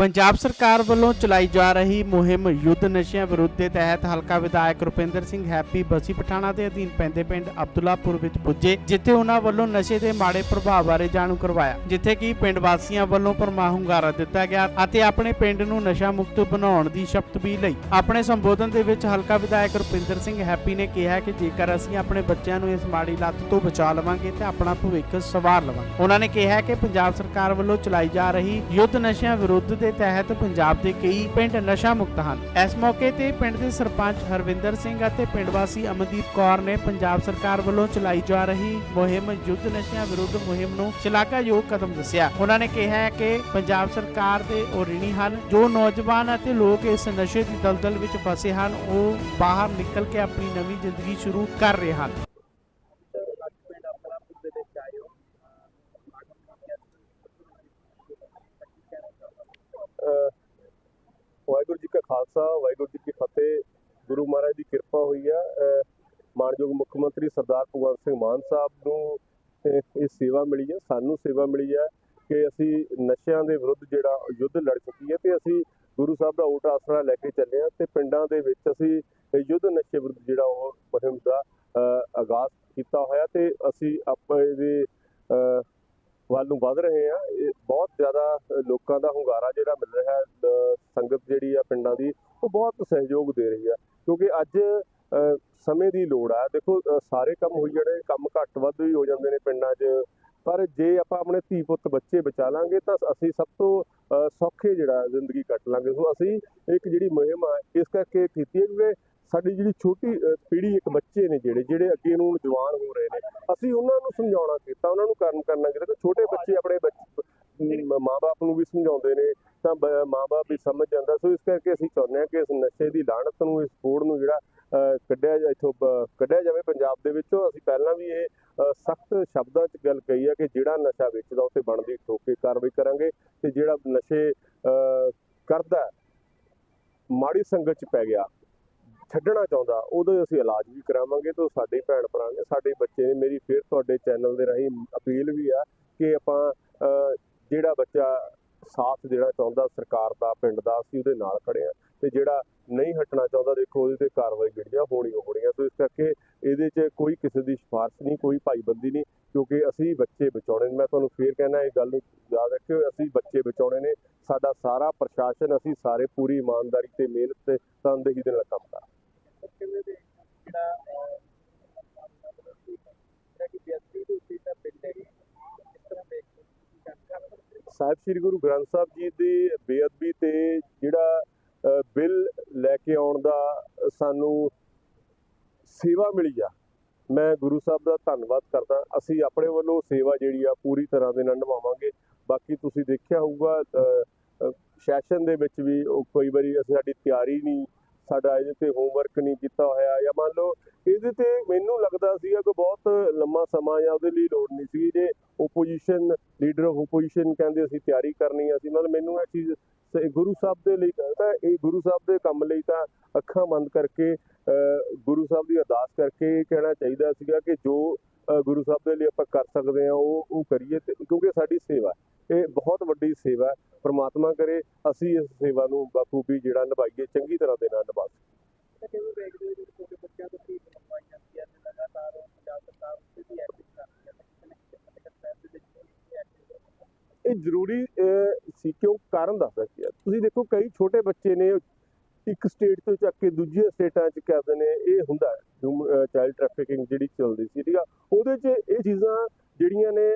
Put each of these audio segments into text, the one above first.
ਪੰਜਾਬ ਸਰਕਾਰ ਵੱਲੋਂ ਚਲਾਈ ਜਾ ਰਹੀ ਮੁਹਿੰਮ ਯੁੱਧ ਨਸ਼ਿਆਂ ਵਿਰੁੱਧ ਦੇ ਤਹਿਤ ਹਲਕਾ ਵਿਧਾਇਕ ਰੁਪਿੰਦਰ ਸਿੰਘ ਹੈਪੀ ਬਸੀ ਪਠਾਣਾ ਦੇ ਅਧੀਨ ਪੈਂਦੇ ਪਿੰਡ ਅਬਦੁੱਲਾਪੁਰ ਵਿੱਚ ਪੁੱਜੇ, ਜਿੱਥੇ ਉਹਨਾਂ ਵੱਲੋਂ ਨਸ਼ੇ ਦੇ ਮਾੜੇ ਪ੍ਰਭਾਵ ਬਾਰੇ ਜਾਣੂ ਕਰਵਾਇਆ, ਜਿੱਥੇ ਕਿ ਪਿੰਡ ਵਾਸੀਆਂ ਵੱਲੋਂ ਪਰਮਾ ਹੁੰਗਾਰਾ ਦਿੱਤਾ ਗਿਆ ਅਤੇ ਆਪਣੇ ਪਿੰਡ ਨੂੰ ਨਸ਼ਾ ਮੁਕਤ ਬਣਾਉਣ ਦੀ ਸ਼ਪਥ ਵੀ ਲਈ। ਆਪਣੇ ਸੰਬੋਧਨ ਦੇ ਵਿੱਚ ਹਲਕਾ ਵਿਧਾਇਕ ਰੁਪਿੰਦਰ ਸਿੰਘ ਹੈਪੀ ਨੇ ਕਿਹਾ ਕਿ ਜੇਕਰ ਅਸੀਂ ਆਪਣੇ ਬੱਚਿਆਂ ਨੂੰ ਇਸ ਮਾੜੀ ਲੱਤ ਤੋਂ ਬਚਾ ਲਵਾਂਗੇ ਤੇ ਆਪਣਾ ਭਵਿੱਖ ਸਵਾਰ ਲਵਾਂਗੇ। ਉਹਨਾਂ ਨੇ ਕਿਹਾ ਕਿ ਪੰਜਾਬ ਸਰਕਾਰ ਵੱਲੋਂ ਚਲਾਈ ਜਾ ਰਹੀ ਯੁੱਧ ਨਸ਼ਿਆਂ ਵਿਰੁੱਧ ਦੇ ਤਹਿਤ ਪੰਜਾਬ ਦੇ ਕਈ ਪਿੰਡ ਨਸ਼ਾ ਮੁਕਤ ਹਨ। ਇਸ ਮੌਕੇ ਤੇ ਪਿੰਡ ਦੇ ਸਰਪੰਚ ਹਰਵਿੰਦਰ ਸਿੰਘ ਅਤੇ ਪਿੰਡ ਵਾਸੀ ਅਮਨਦੀਪ ਕੌਰ ਨੇ ਪੰਜਾਬ ਸਰਕਾਰ ਵੱਲੋਂ ਚਲਾਈ ਜਾ ਰਹੀ ਮੁਹਿੰਮ ਯੁੱਧ ਨਸ਼ਿਆਂ ਵਿਰੁੱਧ ਮੁਹਿੰਮ ਨੂੰ ਸ਼ਲਾਘਾਯੋਗ ਕਦਮ ਦੱਸਿਆ। ਉਹਨਾਂ ਨੇ ਕਿਹਾ ਹੈ ਕਿ ਪੰਜਾਬ ਸਰਕਾਰ ਦੇ ਉਹ ਰਿਣੀ ਹਨ। ਜੋ ਨੌਜਵਾਨ ਅਤੇ ਲੋਕ ਇਸ ਨਸ਼ੇ ਦੀ ਦਲਦਲ ਵਿੱਚ ਫਸੇ ਹਨ, ਉਹ ਬਾਹਰ ਨਿਕਲ ਕੇ ਆਪਣੀ ਨਵੀਂ ਜ਼ਿੰਦਗੀ ਸ਼ੁਰੂ ਕਰ ਰਹੇ ਹਨ। ਵਾਹਿਗੁਰੂ ਜੀ ਕਾ ਖਾਲਸਾ, ਵਾਹਿਗੁਰੂ ਜੀ ਕੀ ਫਤਿਹ। ਗੁਰੂ ਮਹਾਰਾਜ ਦੀ ਕਿਰਪਾ ਹੋਈ ਆ। ਮਾਨਯੋਗ ਮੁੱਖ ਮੰਤਰੀ ਸਰਦਾਰ ਭਗਵੰਤ ਸਿੰਘ ਮਾਨ ਸਾਹਿਬ ਨੂੰ ਇਹ ਸੇਵਾ ਮਿਲੀ ਹੈ ਸਾਨੂੰ ਸੇਵਾ ਮਿਲੀ ਹੈ ਕਿ ਅਸੀਂ ਨਸ਼ਿਆਂ ਦੇ ਵਿਰੁੱਧ ਜਿਹੜਾ ਯੁੱਧ ਲੜ ਚੁੱਕੀ ਹੈ ਤੇ ਅਸੀਂ ਗੁਰੂ ਸਾਹਿਬ ਦਾ ਓਟ ਆਸਰਾ ਲੈ ਕੇ ਚੱਲੇ ਹਾਂ ਤੇ ਪਿੰਡਾਂ ਦੇ ਵਿੱਚ ਅਸੀਂ ਯੁੱਧ ਨਸ਼ੇ ਵਿਰੁੱਧ ਜਿਹੜਾ ਉਹ ਮੁਹਿੰਮ ਦਾ ਆਗਾਜ਼ ਕੀਤਾ ਹੋਇਆ ਤੇ ਅਸੀਂ ਆਪਾਂ ਇਹਦੇ ਵੱਲ ਨੂੰ ਵਧ ਰਹੇ ਆ। ਇਹ ਬਹੁਤ ਜ਼ਿਆਦਾ ਲੋਕਾਂ ਦਾ ਹੁੰਗਾਰਾ ਜਿਹੜਾ ਮਿਲ ਰਿਹਾ ਹੈ ਸੰਗਤ ਜਿਹੜੀ ਆ ਪਿੰਡਾਂ ਦੀ, ਉਹ ਬਹੁਤ ਸਹਿਯੋਗ ਦੇ ਰਹੀ ਆ। ਕਿਉਂਕਿ ਅੱਜ ਸਮੇਂ ਦੀ ਲੋੜ ਆ। ਦੇਖੋ ਸਾਰੇ ਕੰਮ ਹੋਈ ਜਿਹੜੇ ਕੰਮ ਘੱਟ ਵੱਧ ਵੀ ਹੋ ਜਾਂਦੇ ਨੇ ਪਿੰਡਾਂ 'ਚ। ਪਰ ਜੇ ਆਪਾਂ ਆਪਣੇ ਧੀ ਪੁੱਤ ਬੱਚੇ ਬਚਾ ਲਾਂਗੇ, ਤਾਂ ਅਸੀਂ ਸਭ ਤੋਂ ਸੌਖੇ ਜਿਹੜਾ ਜ਼ਿੰਦਗੀ ਕੱਟ ਲਾਂਗੇ। ਸੋ ਅਸੀਂ ਇੱਕ ਜਿਹੜੀ ਮੁਹਿੰਮ ਆ, ਇਸ ਕਰਕੇ ਕੀਤੀ ਹੈ ਕਿ ਸਾਡੀ ਜਿਹੜੀ ਛੋਟੀ ਪੀੜ੍ਹੀ ਇੱਕ ਬੱਚੇ ਨੇ ਜਿਹੜੇ ਜਿਹੜੇ ਅੱਗੇ ਨੂੰ ਜਵਾਨ ਹੋ ਰਹੇ ਨੇ ਅਸੀਂ ਉਹਨਾਂ ਨੂੰ ਸਮਝਾਉਣਾ ਕੀਤਾ ਉਹਨਾਂ ਨੂੰ ਕਰਨ ਕਰਨਾ ਕੀਤਾ ਛੋਟੇ ਬੱਚੇ ਆਪਣੇ ਮਾਪੇ ਨੂੰ ਵੀ ਸਮਝਾਉਂਦੇ ਨੇ ਤਾਂ ਮਾਪੇ ਵੀ ਸਮਝ ਜਾਂਦਾ ਸੋ ਇਸ ਕਰਕੇ ਅਸੀਂ ਚਾਹੁੰਦੇ ਹਾਂ ਕਿ ਇਸ ਨਸ਼ੇ ਦੀ ਲਾਣਤ ਨੂੰ ਇਸ ਕੋੜ ਨੂੰ ਜਿਹੜਾ ਅਹ, ਕੱਢਿਆ ਜਾ ਇੱਥੋਂ ਬ- ਕੱਢਿਆ ਜਾਵੇ ਪੰਜਾਬ ਦੇ ਵਿੱਚੋਂ। ਅਸੀਂ ਪਹਿਲਾਂ ਵੀ ਇਹ ਸਖਤ ਸ਼ਬਦਾਂ 'ਚ ਗੱਲ ਕਹੀ ਹੈ ਕਿ ਜਿਹੜਾ ਨਸ਼ਾ ਵੇਚਦਾ ਉੱਤੇ ਬਣਦੀ ਠੋਕ ਕੇ ਕਾਰਵਾਈ ਕਰਾਂਗੇ ਤੇ ਜਿਹੜਾ ਨਸ਼ੇ ਅਹ, ਕਰਦਾ ਮਾੜੀ ਸੰਗਤ 'ਚ ਪੈ ਗਿਆ। ਛੱਡਣਾ ਚਾਹੁੰਦਾ, ਉਹਦਾ ਅਸੀਂ ਇਲਾਜ ਵੀ ਕਰਾਵਾਂਗੇ ਤਾਂ ਉਹ ਸਾਡੇ ਭੈਣ ਭਰਾ ਨੇ, ਸਾਡੇ ਬੱਚੇ ਨੇ, ਮੇਰੀ ਫਿਰ ਤੁਹਾਡੇ ਚੈਨਲ ਦੇ ਰਾਹੀਂ ਅਪੀਲ ਵੀ ਆ ਕਿ ਆਪਾਂ ਜਿਹੜਾ ਬੱਚਾ ਸਾਥ ਦੇਣਾ ਚਾਹੁੰਦਾ ਸਰਕਾਰ ਦਾ, ਪਿੰਡ ਦਾ, ਅਸੀਂ ਉਹਦੇ ਨਾਲ ਖੜੇ ਆ ਤੇ ਜਿਹੜਾ ਨਹੀਂ ਹਟਣਾ ਚਾਹੁੰਦਾ, ਦੇਖੋ ਉਹਦੇ ਤੇ ਕਾਰਵਾਈ ਜਿਹੜੀ ਆ, ਹੋਣੀ ਓ ਸੋ ਇਸ ਕਰਕੇ ਇਹਦੇ 'ਚ ਕੋਈ ਕਿਸੇ ਦੀ ਸਿਫਾਰਿਸ਼ ਨਹੀਂ, ਕੋਈ ਭਾਈਬੰਦੀ ਨਹੀਂ, ਕਿਉਂਕਿ ਅਸੀਂ ਬੱਚੇ ਬਚਾਉਣੇ ਮੈਂ ਤੁਹਾਨੂੰ ਫੇਰ ਕਹਿਣਾ ਇਹ ਗੱਲ ਨੂੰ ਯਾਦ ਰੱਖਿਓ, ਅਸੀਂ ਬੱਚੇ ਬਚਾਉਣੇ ਨੇ, ਸਾਡਾ ਸਾਰਾ ਪ੍ਰਸ਼ਾਸਨ, ਅਸੀਂ ਸਾਰੇ ਪੂਰੀ ਇਮਾਨਦਾਰੀ ਤੇ ਮਿਹਨਤ ਤੇ ਤਨਦੇਹੀ ਦੇ ਨਾਲ ਕੰਮ ਕਰ ਕਿਵੇਂ ਦੇ ਜਿਹੜਾ ਕਿ ਵਿਅਕਤੀ ਦੇ ਉੱਤੇ ਤਾਂ ਪਿੰਡ ਹੈ ਇਸ ਤਰ੍ਹਾਂ ਦੇ ਸਾਹਿਬ, ਸ੍ਰੀ ਗੁਰੂ ਗ੍ਰੰਥ ਸਾਹਿਬ ਜੀ ਦੀ ਬੇਅਦਬੀ ਤੇ ਜਿਹੜਾ ਬਿੱਲ ਲੈ ਕੇ ਆਉਣ ਦਾ ਸਾਨੂੰ ਸੇਵਾ ਮਿਲੀ ਆ। ਮੈਂ ਗੁਰੂ ਸਾਹਿਬ ਦਾ ਧੰਨਵਾਦ ਕਰਦਾ। ਅਸੀਂ ਆਪਣੇ ਵੱਲੋਂ ਸੇਵਾ ਜਿਹੜੀ ਆ ਪੂਰੀ ਤਰ੍ਹਾਂ ਦੇ ਨਾਲ ਨਿਭਾਵਾਂਗੇ। ਬਾਕੀ ਤੁਸੀਂ ਦੇਖਿਆ ਹੋਊਗਾ ਸੈਸ਼ਨ ਦੇ ਵਿੱਚ ਵੀ ਉਹ ਕਈ ਵਾਰੀ ਅਸੀਂ ਸਾਡੀ ਤਿਆਰੀ ਨਹੀਂ ਸਾਡਾ ਇਹਦੇ ਤੇ ਹੋਮਵਰਕ ਨਹੀਂ ਕੀਤਾ ਹੋਇਆ ਜਾਂ ਮੰਨ ਲਓ ਇਹਦੇ ਤੇ ਮੈਨੂੰ ਲੱਗਦਾ ਸੀਗਾ ਕਿ ਬਹੁਤ ਲੰਮਾ ਸਮਾਂ ਜਾਂ ਉਹਦੇ ਲਈ ਲੋੜ ਨਹੀਂ ਸੀ ਜੇ ਓਪੋਜੀਸ਼ਨ ਲੀਡਰ ਆਫ ਓਪੋਜੀਸ਼ਨ ਕਹਿੰਦੇ ਅਸੀਂ ਤਿਆਰੀ ਕਰਨੀ ਆ ਸੀ ਮਤਲਬ ਮੈਨੂੰ ਇਹ ਚੀਜ਼ ਸ- ਗੁਰੂ ਸਾਹਿਬ ਦੇ ਲਈ ਤਾਂ ਇਹ ਗੁਰੂ ਸਾਹਿਬ ਦੇ ਕੰਮ ਲਈ ਤਾਂ ਅੱਖਾਂ ਬੰਦ ਕਰਕੇ ਗੁਰੂ ਸਾਹਿਬ ਦੀ ਅਰਦਾਸ ਕਰਕੇ ਇਹ ਕਹਿਣਾ ਚਾਹੀਦਾ ਸੀਗਾ ਕਿ ਜੋ ਗੁਰੂ ਸਾਹਿਬ ਦੇ ਲਈ ਆਪਾਂ ਕਰ ਸਕਦੇ ਆ, ਉਹ ਉਹ ਕਰੀਏ ਕਿਉਂਕਿ ਸਾਡੀ ਸੇਵਾ ਇਹ ਬਹੁਤ ਵੱਡੀ ਸੇਵਾ ਪ੍ਰਮਾਤਮਾ ਕਰੇ ਅਸੀਂ ਇਸ ਸੇਵਾ ਨੂੰ ਬਖੂਬੀ ਜਿਹੜਾ ਨਿਭਾਈਏ ਚੰਗੀ ਤਰ੍ਹਾਂ ਦੇ ਨਾਲ ਨਿਭਾ ਸਕੀਏ। ਕਿਵੇਂ ਵੇਖਦੇ ਹੋ ਜਿਹੜੇ ਛੋਟੇ ਬੱਚਿਆਂ ਤੋਂ ਕੀ ਬਣਵਾਈ ਜਾਂਦੀ ਹੈ? ਤੇ ਲਗਾਤਾਰ ਪੰਜਾਬ ਸਰਕਾਰ ਉਸ ਦੀ ਐਕਟਿਵ ਕਰ ਰਹੀ ਹੈ ਤੇ ਕਿਸੇ ਨਾ ਕਿਸੇ ਪੱਧਰ ਸਾਹਿਬ ਦੇ ਵਿੱਚ ਵੀ ਐਕਟਿਵ ਇਹ ਜ਼ਰੂਰੀ ਸੀ ਕਿਉਂ? ਕਾਰਨ ਦੱਸਦਾ ਕੀ ਹੈ? ਤੁਸੀਂ ਦੇਖੋ ਕਈ ਛੋਟੇ ਬੱਚੇ ਨੇ ਇੱਕ ਸਟੇਟ ਤੋਂ ਚੱਕ ਕੇ ਦੂਜੀ ਸਟੇਟਾਂ 'ਚ ਕਰਦੇ ਨੇ ਇਹ ਹੁੰਦਾ ਚਾਈਲਡ ਟ੍ਰੈਫਿਕਿੰਗ ਜਿਹੜੀ ਚੱਲਦੀ ਸੀ ਠੀਕ ਆ? ਉਹਦੇ 'ਚ ਇਹ ਚੀਜ਼ਾਂ ਜਿਹੜੀਆਂ ਨੇ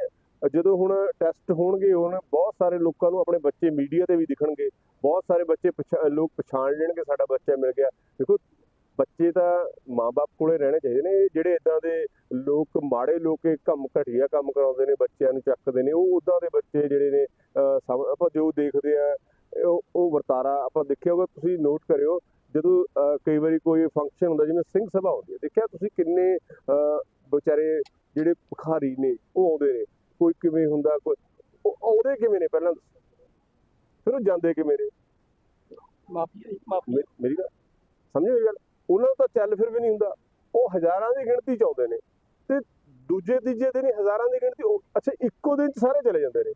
ਜਦੋਂ ਹੁਣ ਟੈਸਟ ਹੋਣਗੇ ਉਹਨਾਂ ਬਹੁਤ ਸਾਰੇ ਲੋਕਾਂ ਨੂੰ ਆਪਣੇ ਬੱਚੇ ਮੀਡੀਆ ਤੇ ਵੀ ਦਿਖਣਗੇ। ਬਹੁਤ ਸਾਰੇ ਬੱਚੇ ਪਛਾ- ਲੋਕ ਪਛਾਣ ਲੈਣਗੇ, ਸਾਡਾ ਬੱਚਾ ਮਿਲ ਗਿਆ। ਦੇਖੋ, ਬੱਚੇ ਤਾਂ ਮਾਪੇ ਕੋਲੇ ਰਹਿਣੇ ਚਾਹੀਦੇ ਨੇ। ਜਿਹੜੇ ਇਦਾਂ ਦੇ ਲੋਕ, ਮਾੜੇ ਲੋਕ, ਇਹ ਕੰਮ ਘਟੀਆ ਕੰਮ ਕਰਾਉਂਦੇ ਨੇ, ਬੱਚਿਆਂ ਨੂੰ ਚੱਕਦੇ ਨੇ, ਉਹ ਉਦਾਂ ਦੇ ਬੱਚੇ ਜਿਹੜੇ ਨੇ, ਅਹ ਆਪਾਂ ਜੋ ਦੇਖਦੇ ਆ ਉਹ ਉਹ ਵਰਤਾਰਾ ਆਪਾਂ ਦੇਖਿਆ ਹੋਗਾ ਤੁਸੀਂ ਨੋਟ ਕਰਿਓ, ਜਦੋਂ ਕਈ ਵਾਰੀ ਕੋਈ ਫੰਕਸ਼ਨ ਹੁੰਦਾ, ਜਿਵੇਂ ਸਿੰਘ ਸਭਾ ਹੁੰਦੀ ਹੈ, ਦੇਖਿਆ ਤੁਸੀਂ ਕਿੰਨੇ ਵਿਚਾਰੇ ਜਿਹੜੇ ਭਿਖਾਰੀ ਨੇ, ਉਹ ਆਉਂਦੇ ਨੇ। ਕੋਈ ਕਿਵੇਂ ਹੁੰਦਾ ਕੋਈ ਉਹ ਆਉਂਦੇ ਕਿਵੇਂ ਨੇ ਪਹਿਲਾਂ ਦੱਸੋ। ਫਿਰ ਉਹ ਜਾਂਦੇ ਕਿਵੇਂ ਨੇ? ਮਾਫੀ ਮੇਰੀ ਗੱਲ ਸਮਝੋ ਇਹ ਗੱਲ? ਉਹਨਾਂ ਨੂੰ ਤਾਂ ਚੱਲ ਫਿਰ ਵੀ ਨਹੀਂ ਹੁੰਦਾ। ਉਹ ਹਜ਼ਾਰਾਂ ਦੀ ਗਿਣਤੀ ਚ ਆਉਂਦੇ ਨੇ। ਤੇ ਦੂਜੇ ਤੀਜੇ ਦਿਨ ਹੀ ਹਜ਼ਾਰਾਂ ਦੀ ਗਿਣਤੀ ਉਹ ਅੱਛਾ ਇੱਕੋ ਦਿਨ ਚ ਸਾਰੇ ਚਲੇ ਜਾਂਦੇ ਨੇ।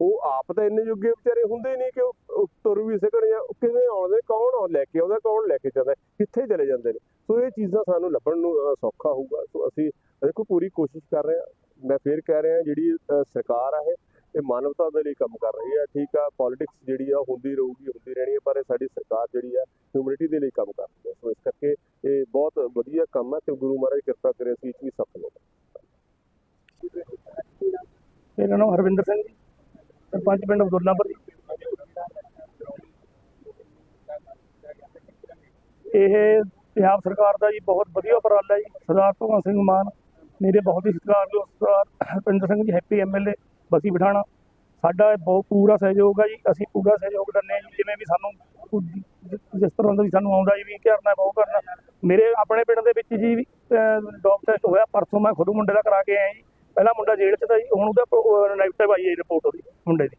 ਉਹ ਆਪ ਤਾਂ ਇੰਨੇ ਜੋਗੇ ਵਿਚਾਰੇ ਹੁੰਦੇ ਨਹੀਂ ਕਿ ਉਹ ਤੁਰ ਵੀ ਸਕਣ ਜਾਂ ਕਿਵੇਂ ਆਉਂਦੇ ਕੌਣ ਆ ਲੈ ਕੇ ਆਉਂਦਾ ਕੌਣ ਲੈ ਕੇ ਜਾਂਦਾ ਕਿੱਥੇ ਚਲੇ ਜਾਂਦੇ ਨੇ? ਸੋ ਇਹ ਚੀਜ਼ਾਂ ਸਾਨੂੰ ਲੱਭਣ ਨੂੰ ਸੌਖਾ ਹੋਊਗਾ। ਸੋ ਅਸੀਂ ਦੇਖੋ ਪੂਰੀ ਕੋਸ਼ਿਸ਼ ਕਰ ਰਹੇ ਹਾਂ। ਮੈਂ ਫੇਰ ਕਹਿ ਰਿਹਾ ਜਿਹੜੀ ਸਰਕਾਰ ਆ ਇਹ ਇਹ ਮਾਨਵਤਾ ਦੇ ਲਈ ਕੰਮ ਕਰ ਰਹੀ ਹੈ। ਠੀਕ ਆ ਪੋਲਿਟਿਕਸ ਜਿਹੜੀ ਆ ਉਹ ਹੁੰਦੀ ਰਹੂਗੀ, ਹੁੰਦੀ ਰਹਿਣੀ ਹੈ, ਪਰ ਇਹ ਸਾਡੀ ਸਰਕਾਰ ਜਿਹੜੀ ਆ ਹਿਊਮਨਿਟੀ ਦੇ ਲਈ ਕੰਮ ਕਰ ਰਹੀ ਹੈ। ਸੋ ਇਸ ਕਰਕੇ ਇਹ ਬਹੁਤ ਵਧੀਆ ਕੰਮ ਹੈ ਤੇ ਗੁਰੂ ਮਹਾਰਾਜ ਕਿਰਪਾ ਕਰੇ ਅਸੀਂ ਇਹ ਵੀ ਸਫਲ ਹੋਵਾਂਗੇ ਮੇਰਾ ਨਾਮ ਹਰਵਿੰਦਰ ਸਿੰਘ ਜੀ, ਸਰਪੰਚ ਪਿੰਡ ਅਬਦੁੱਲਾਪੁਰ ਜੀ। ਇਹ ਪੰਜਾਬ ਸਰਕਾਰ ਦਾ ਜੀ ਬਹੁਤ ਵਧੀਆ ਉਪਰਾਲਾ ਜੀ, ਸਰਦਾਰ ਭਗਵੰਤ ਸਿੰਘ ਮਾਨ ਮੇਰੇ ਬਹੁਤ ਹੀ ਸਤਿਕਾਰਯੋਗ ਸਰਦਾਰ ਹਰਪਿੰਦਰ ਸਿੰਘ ਜੀ ਹੈਪੀ ਐਮਐਲਏ ਬਸੀ ਪਠਾਣਾ। ਸਾਡਾ ਬਹੁਤ ਪੂਰਾ ਸਹਿਯੋਗ ਹੈ ਜੀ। ਅਸੀਂ ਪੂਰਾ ਸਹਿਯੋਗ ਦਿੰਦੇ ਹਾਂ ਜੀ। ਜਿਵੇਂ ਵੀ ਸਾਨੂੰ ਜਿਸ ਤਰ੍ਹਾਂ ਦਾ ਵੀ ਸਾਨੂੰ ਆਉਂਦਾ ਜੀ ਵੀ ਕਰਨਾ ਬਹੁਤ ਕਰਨਾ। ਮੇਰੇ ਆਪਣੇ ਪਿੰਡ ਦੇ ਵਿੱਚ ਜੀ ਡੌਪ ਟੈਸਟ ਹੋਇਆ। ਪਰਸੋਂ ਮੈਂ ਖੁਦ ਮੁੰਡੇ ਦਾ ਕਰਾ ਕੇ ਆਇਆ ਜੀ। ਪਹਿਲਾ ਮੁੰਡਾ ਜੇਲ੍ਹ 'ਚ ਤਾਂ ਜੀ ਹੁਣ ਉਹਦਾ ਨੈਗੇਟਿਵ ਆਈ ਹੈ ਰਿਪੋਰਟ ਉਹਦੀ ਮੁੰਡੇ ਦੀ।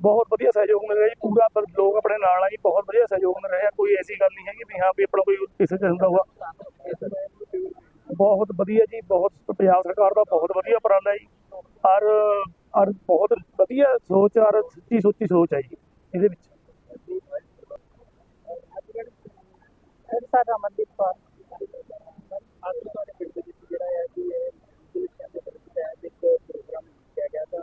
ਬਹੁਤ ਵਧੀਆ ਸਹਿਯੋਗ ਮਿਲ ਰਿਹਾ ਜੀ। ਪੂਰਾ ਪਰ ਲੋਕ ਆਪਣੇ ਨਾਲ ਆ ਜੀ। ਬਹੁਤ ਵਧੀਆ ਸਹਿਯੋਗ ਮਿਲ ਰਿਹਾ ਕੋਈ ਐਸੀ ਗੱਲ ਨਹੀਂ ਹੈਗੀ ਵੀ ਹਾਂ ਵੀ ਆਪਣਾ ਕੋਈ ਕਿਸੇ ਕਿਸਮ ਦਾ ਹੋਆ। ਬਹੁਤ ਵਧੀਆ ਜੀ, ਬਹੁਤ ਪੰਜਾਬ ਸਰਕਾਰ ਦਾ ਬਹੁਤ ਵਧੀਆ ਉਪਰਾਲਾ ਜੀ। ਔਰ ਔਰ ਬਹੁਤ ਵਧੀਆ ਸੋਚ ਔਰ ਸੱਚੀ ਸੋਚੀ ਸੋਚ ਹੈ ਜੀ, ਇਹਦੇ ਵਿੱਚ। ਸਾਡਾ ਰਮਨਦੀਪ ਕੌਰ ਅੱਜ ਤੁਹਾਡੇ ਪਿੰਡ ਦੇ ਵਿੱਚ ਜਿਹੜਾ ਹੈ ਕਿ ਪੁਲਿਸਾਂ ਦੇ ਤਹਿਤ ਇੱਕ ਪ੍ਰੋਗਰਾਮ ਕੀਤਾ ਗਿਆ ਤਾਂ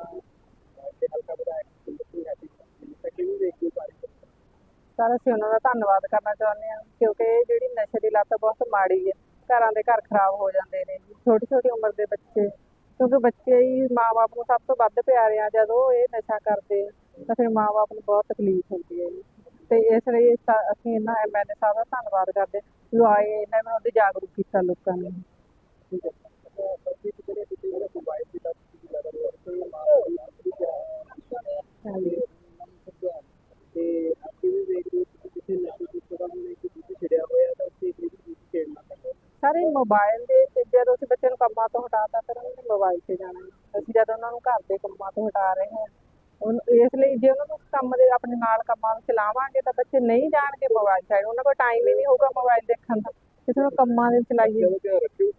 ਤੇ ਹਲਕਾ ਵਿਧਾਇਕ ਸਿੰਘ ਹੈਪੀ ਕਿਵੇਂ ਦੇਖਦੇ ਹੋ ਬਾਰੇ ਅਸੀਂ ਉਹਨਾਂ ਦਾ ਧੰਨਵਾਦ ਕਰਨਾ ਚਾਹੁੰਦੇ ਹਾਂ, ਕਿਉਂਕਿ ਜਿਹੜੀ ਨਸ਼ੇ ਦੀ ਲੱਤ ਬਹੁਤ ਮਾੜੀ ਹੈ। ਘਰਾਂ ਦੇ ਘਰ ਖਰਾਬ ਹੋ ਜਾਂਦੇ ਨੇ ਛੋਟੀ ਛੋਟੀ ਉਮਰ ਦੇ ਬੱਚੇ। ਕਿਉਂਕਿ ਬੱਚੇ ਹੀ ਮਾਪੇ ਨੂੰ ਸਭ ਤੋਂ ਵੱਧ ਪਿਆਰੇ ਆ, ਜਦੋਂ ਇਹ ਨਸ਼ਾ ਕਰਦੇ ਆ, ਤਾਂ ਫਿਰ ਮਾਪੇ ਨੂੰ ਬਹੁਤ ਤਕਲੀਫ ਹੁੰਦੀ ਹੈ ਜੀ। ਤੇ ਇਸ ਲਈ ਅਸੀਂ ਇਹਨਾਂ ਐਮਐਲਏ ਸਾਹਿਬ ਦਾ ਧੰਨਵਾਦ ਕਰਦੇ ਜੋ ਆਏ, ਇਹਨਾਂ ਨੇ ਉਹਦੇ ਜਾਗਰੂਕ ਕੀਤਾ ਲੋਕਾਂ ਨੂੰ। ਠੀਕ ਹੈ ਤਾਂ ਬੱਚੇ ਜਿਹੜੇ ਤੁਸੀਂ ਜਿਹੜਾ ਮੋਬਾਈਲ ਦੀ ਲੱਤ ਦੀ ਲਗਾਤਾਰ ਕੋਈ ਮਾਰ ਦੀ ਹਾਂਜੀ ਤੇ ਆਪ ਕਿਵੇਂ ਦੇਖਦੇ ਹੋ ਕਿ ਕਿਸੇ ਨਸ਼ੇ ਦੀ ਤਰ੍ਹਾਂ ਉਹਨੇ ਇੱਕ ਦੂਜੀ ਛਿੜਿਆ ਹੋਇਆ ਤਾਂ ਉੱਥੇ ਇੱਕ ਦੂਜੀ ਖੇਡਣਾ ਪੈਂਦਾ ਸਾਰੇ ਮੋਬਾਈਲ ਦੇ ਤੇ ਜਦੋਂ ਅਸੀਂ ਬੱਚੇ ਨੂੰ ਕੰਮਾਂ ਤੋਂ ਹਟਾਤਾ, ਫਿਰ ਉਹਨਾਂ ਨੇ ਮੋਬਾਈਲ ਤੇ ਜਾਣਾ। ਹੈ। ਅਸੀਂ ਜਦੋਂ ਉਹਨਾਂ ਨੂੰ ਘਰ ਦੇ ਕੰਮਾਂ ਤੋਂ ਹਟਾ ਰਹੇ ਹਾਂ ਉਹਨ ਇਸ ਲਈ ਜੇ ਉਹਨਾਂ ਨੂੰ ਕੰਮ ਦੇ, ਆਪਣੇ ਨਾਲ ਕੰਮਾਂ ਨੂੰ ਚਲਾਵਾਂਗੇ ਤਾਂ ਬੱਚੇ ਨਹੀਂ ਜਾਣਗੇ ਮੋਬਾਈਲ ਸਾਈਡ ਉਹਨਾਂ ਕੋਲ ਟਾਈਮ ਹੀ ਨਹੀਂ ਹੋਊਗਾ ਮੋਬਾਈਲ ਦੇਖਣ ਦਾ। ਕਿਸੇ ਨੂੰ ਕੰਮਾਂ ਦੇ ਚਲਾਈਏ ਚਲੋ ਰੱਖਿਓ